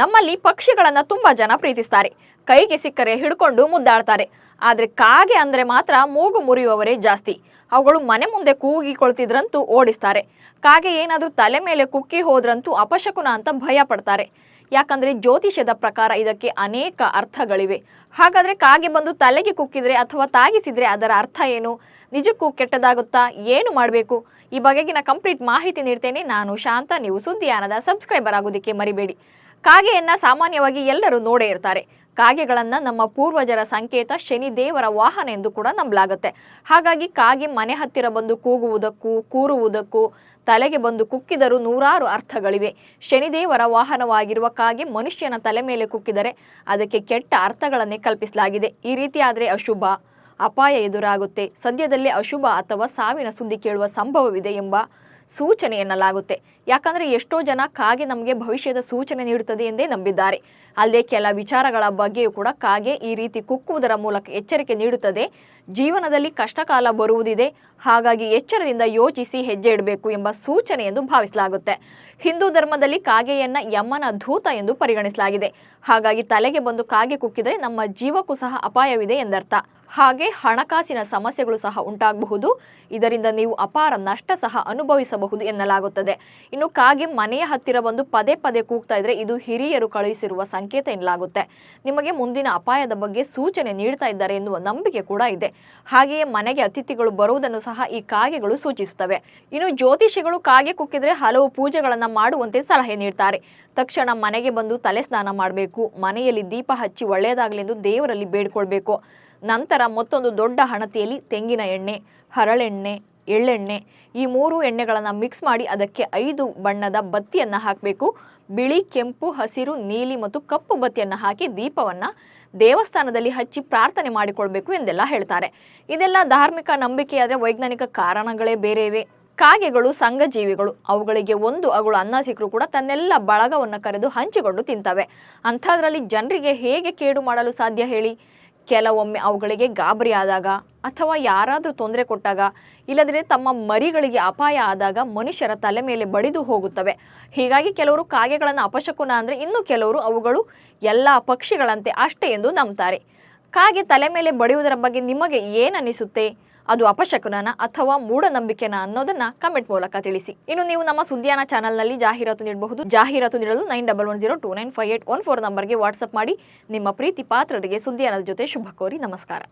ನಮ್ಮಲ್ಲಿ ಪಕ್ಷಿಗಳನ್ನು ತುಂಬಾ ಜನ ಪ್ರೀತಿಸ್ತಾರೆ. ಕೈಗೆ ಸಿಕ್ಕರೆ ಹಿಡ್ಕೊಂಡು ಮುದ್ದಾಡ್ತಾರೆ. ಆದರೆ ಕಾಗೆ ಅಂದ್ರೆ ಮಾತ್ರ ಮೂಗು ಮುರಿಯುವವರೇ ಜಾಸ್ತಿ. ಅವುಗಳು ಮನೆ ಮುಂದೆ ಕೂಗಿಕೊಳ್ತಿದ್ರಂತೂ ಓಡಿಸ್ತಾರೆ. ಕಾಗೆ ಏನಾದರೂ ತಲೆ ಮೇಲೆ ಕುಕ್ಕಿ ಹೋದ್ರಂತೂ ಅಪಶಕುನ ಅಂತ ಭಯ ಪಡ್ತಾರೆ. ಯಾಕಂದ್ರೆ ಜ್ಯೋತಿಷ್ಯದ ಪ್ರಕಾರ ಇದಕ್ಕೆ ಅನೇಕ ಅರ್ಥಗಳಿವೆ. ಹಾಗಾದ್ರೆ ಕಾಗೆ ಬಂದು ತಲೆಗೆ ಕುಕ್ಕಿದರೆ ಅಥವಾ ತಾಗಿಸಿದರೆ ಅದರ ಅರ್ಥ ಏನು? ನಿಜಕ್ಕೂ ಕೆಟ್ಟದಾಗುತ್ತಾ? ಏನು ಮಾಡಬೇಕು? ಈ ಬಗೆಗಿನ ಕಂಪ್ಲೀಟ್ ಮಾಹಿತಿ ನೀಡ್ತೇನೆ ನಾನು ಶಾಂತ. ನೀವು ಸುದ್ದಿಯಾನದ ಸಬ್ಸ್ಕ್ರೈಬರ್ ಆಗೋದಕ್ಕೆ ಮರಿಬೇಡಿ. ಕಾಗೆಯನ್ನ ಸಾಮಾನ್ಯವಾಗಿ ಎಲ್ಲರೂ ನೋಡೇ ಇರ್ತಾರೆ. ಕಾಗೆಗಳನ್ನ ನಮ್ಮ ಪೂರ್ವಜರ ಸಂಕೇತ ಶನಿ ದೇವರ ವಾಹನ ಎಂದು ಕೂಡ ನಂಬಲಾಗುತ್ತೆ. ಹಾಗಾಗಿ ಕಾಗೆ ಮನೆ ಹತ್ತಿರ ಬಂದು ಕೂಗುವುದಕ್ಕೂ, ಕೂರುವುದಕ್ಕೂ, ತಲೆಗೆ ಬಂದು ಕುಕ್ಕಿದರೂ ನೂರಾರು ಅರ್ಥಗಳಿವೆ. ಶನಿದೇವರ ವಾಹನವಾಗಿರುವ ಕಾಗೆ ಮನುಷ್ಯನ ತಲೆ ಮೇಲೆ ಕುಕ್ಕಿದರೆ ಅದಕ್ಕೆ ಕೆಟ್ಟ ಅರ್ಥಗಳನ್ನೇ ಕಲ್ಪಿಸಲಾಗಿದೆ. ಈ ರೀತಿಯಾದರೆ ಅಶುಭ, ಅಪಾಯ ಎದುರಾಗುತ್ತೆ. ಸದ್ಯದಲ್ಲೇ ಅಶುಭ ಅಥವಾ ಸಾವಿನ ಸುದ್ದಿ ಕೇಳುವ ಸಂಭವವಿದೆ ಎಂಬ ಸೂಚನೆ ಎನ್ನಲಾಗುತ್ತೆ ಯಾಕಂದ್ರೆ ಎಷ್ಟೋ ಜನ ಕಾಗೆ ನಮಗೆ ಭವಿಷ್ಯದ ಸೂಚನೆ ನೀಡುತ್ತದೆ ಎಂದೇ ನಂಬಿದ್ದಾರೆ. ಅಲ್ಲದೆ ಕೆಲ ವಿಚಾರಗಳ ಬಗ್ಗೆಯೂ ಕೂಡ ಕಾಗೆ ಈ ರೀತಿ ಕುಕ್ಕುವುದರ ಮೂಲಕ ಎಚ್ಚರಿಕೆ ನೀಡುತ್ತದೆ. ಜೀವನದಲ್ಲಿ ಕಷ್ಟಕಾಲ ಬರುವುದಿದೆ. ಹಾಗಾಗಿ ಎಚ್ಚರದಿಂದ ಯೋಚಿಸಿ ಹೆಜ್ಜೆ ಇಡಬೇಕು ಎಂಬ ಸೂಚನೆ ಎಂದು ಭಾವಿಸಲಾಗುತ್ತೆ. ಹಿಂದೂ ಧರ್ಮದಲ್ಲಿ ಕಾಗೆಯನ್ನ ಯಮನ ಧೂತ ಎಂದು ಪರಿಗಣಿಸಲಾಗಿದೆ. ಹಾಗಾಗಿ ತಲೆಗೆ ಬಂದು ಕಾಗೆ ಕುಕ್ಕಿದರೆ ನಮ್ಮ ಜೀವಕ್ಕೂ ಸಹ ಅಪಾಯವಿದೆ ಎಂದರ್ಥ. ಹಾಗೆ ಹಣಕಾಸಿನ ಸಮಸ್ಯೆಗಳು ಸಹ ಉಂಟಾಗಬಹುದು. ಇದರಿಂದ ನೀವು ಅಪಾರ ನಷ್ಟ ಸಹ ಅನುಭವಿಸಬಹುದು ಎನ್ನಲಾಗುತ್ತದೆ. ಇನ್ನು ಕಾಗೆ ಮನೆಯ ಹತ್ತಿರ ಬಂದು ಪದೇ ಪದೇ ಕೂಗ್ತಾ ಇದ್ರೆ ಇದು ಹಿರಿಯರು ಕಳುಹಿಸಿರುವ ಸಂಕೇತ ಎನ್ನಲಾಗುತ್ತೆ. ನಿಮಗೆ ಮುಂದಿನ ಅಪಾಯದ ಬಗ್ಗೆ ಸೂಚನೆ ನೀಡ್ತಾ ಇದ್ದಾರೆ ಎನ್ನುವ ನಂಬಿಕೆ ಕೂಡ ಇದೆ. ಹಾಗೆಯೇ ಮನೆಗೆ ಅತಿಥಿಗಳು ಬರುವುದನ್ನು ಸಹ ಈ ಕಾಗೆಗಳು ಸೂಚಿಸುತ್ತವೆ. ಇನ್ನು ಜ್ಯೋತಿಷಿಗಳು ಕಾಗೆ ಕುಕ್ಕಿದ್ರೆ ಹಲವು ಪೂಜೆಗಳನ್ನು ಮಾಡುವಂತೆ ಸಲಹೆ ನೀಡ್ತಾರೆ. ತಕ್ಷಣ ಮನೆಗೆ ಬಂದು ತಲೆ ಸ್ನಾನ ಮಾಡಬೇಕು. ಮನೆಯಲ್ಲಿ ದೀಪ ಹಚ್ಚಿ ಒಳ್ಳೆಯದಾಗಲೆಂದು ದೇವರಲ್ಲಿ ಬೇಡ್ಕೊಳ್ಬೇಕು. ನಂತರ ಮತ್ತೊಂದು ದೊಡ್ಡ ಹಣತಿಯಲ್ಲಿ ತೆಂಗಿನ ಎಣ್ಣೆ, ಹರಳೆಣ್ಣೆ, ಎಳ್ಳೆಣ್ಣೆ ಈ ಮೂರು ಎಣ್ಣೆಗಳನ್ನು ಮಿಕ್ಸ್ ಮಾಡಿ ಅದಕ್ಕೆ ಐದು ಬಣ್ಣದ ಬತ್ತಿಯನ್ನು ಹಾಕಬೇಕು. ಬಿಳಿ, ಕೆಂಪು, ಹಸಿರು, ನೀಲಿ ಮತ್ತು ಕಪ್ಪು ಬತ್ತಿಯನ್ನು ಹಾಕಿ ದೀಪವನ್ನು ದೇವಸ್ಥಾನದಲ್ಲಿ ಹಚ್ಚಿ ಪ್ರಾರ್ಥನೆ ಮಾಡಿಕೊಳ್ಬೇಕು ಎಂದೆಲ್ಲ ಹೇಳ್ತಾರೆ. ಇದೆಲ್ಲ ಧಾರ್ಮಿಕ ನಂಬಿಕೆಯಾದರೆ ವೈಜ್ಞಾನಿಕ ಕಾರಣಗಳೇ ಬೇರೆ ಇವೆ ಕಾಗೆಗಳು, ಸಂಘಜೀವಿಗಳು, ಅವುಗಳಿಗೆ ಒಂದು ಅಗಳು ಅನ್ನ ಸಿಕ್ಕರೂ ಕೂಡ ತನ್ನೆಲ್ಲ ಬಳಗವನ್ನು ಕರೆದು ಹಂಚಿಕೊಂಡು ತಿಂತವೆ. ಅಂಥದ್ರಲ್ಲಿ ಜನರಿಗೆ ಹೇಗೆ ಕೇಡು ಮಾಡಲು ಸಾಧ್ಯ ಹೇಳಿ? ಕೆಲವೊಮ್ಮೆ ಅವುಗಳಿಗೆ ಗಾಬರಿ ಆದಾಗ ಅಥವಾ ಯಾರಾದರೂ ತೊಂದರೆ ಕೊಟ್ಟಾಗ ಇಲ್ಲದ್ರೆ ತಮ್ಮ ಮರಿಗಳಿಗೆ ಅಪಾಯ ಆದಾಗ ಮನುಷ್ಯರ ತಲೆ ಮೇಲೆ ಬಡಿದು ಹೋಗುತ್ತವೆ. ಹೀಗಾಗಿ ಕೆಲವರು ಕಾಗೆಗಳನ್ನು ಅಪಶಕುನ ಅಂದರೆ ಇನ್ನು ಕೆಲವರು ಅವುಗಳು ಎಲ್ಲ ಪಕ್ಷಿಗಳಂತೆ ಅಷ್ಟೇ ಎಂದು ನಂಬ್ತಾರೆ. ಕಾಗೆ ತಲೆ ಮೇಲೆ ಬಡಿಯುವುದರ ಬಗ್ಗೆ ನಿಮಗೆ ಏನನಿಸುತ್ತೆ ಅದು ಅಪಶಕುನನ ಅಥವಾ ಮೂಢನಂಬಿಕೆನ ಅನ್ನೋದನ್ನ ಕಮೆಂಟ್ ಮೂಲಕ ತಿಳಿಸಿ. ಇನ್ನು ನೀವು ನಮ್ಮ ಸುದ್ದಿಯಾನ ಚಾನಲ್ನಲ್ಲಿ ಜಾಹೀರಾತು ನೀಡಬಹುದು. ಜಾಹೀರಾತು ನೀಡಲು nine double one zero two nine five eight one four ನಂಬರ್ಗೆ ವಾಟ್ಸ್ಆಪ್ ಮಾಡಿ. ನಿಮ್ಮ ಪ್ರೀತಿ ಪಾತ್ರರಿಗೆ ಸುದ್ದಿಯಾನದ ಜೊತೆ ಶುಭ ಕೋರಿ ನಮಸ್ಕಾರ.